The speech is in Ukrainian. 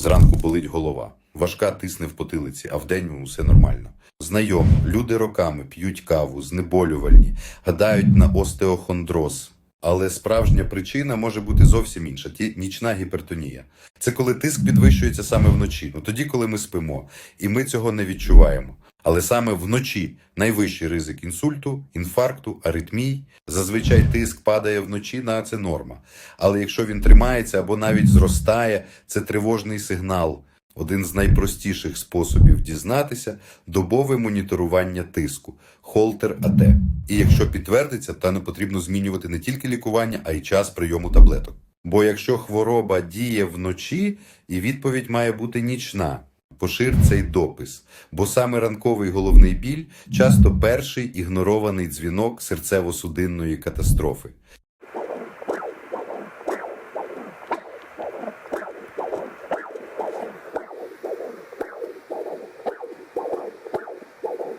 Зранку болить голова, важка тисне в потилиці, а вдень усе нормально. Знайом, люди роками п'ють каву, знеболювальні, гадають на остеохондроз. Але справжня причина може бути зовсім інша ті нічна гіпертонія. Це коли тиск підвищується саме вночі, ну тоді, коли ми спимо, і ми цього не відчуваємо. Але саме вночі найвищий ризик інсульту, інфаркту, аритмій. Зазвичай тиск падає вночі, на це норма. Але якщо він тримається або навіть зростає, це тривожний сигнал. Один з найпростіших способів дізнатися добове моніторування тиску холтер АТ. І якщо підтвердиться, то не потрібно змінювати не тільки лікування, а й час прийому таблеток. Бо якщо хвороба діє вночі, і відповідь має бути нічна. Пошир цей допис, бо саме ранковий головний біль часто перший ігнорований дзвінок серцево-судинної катастрофи.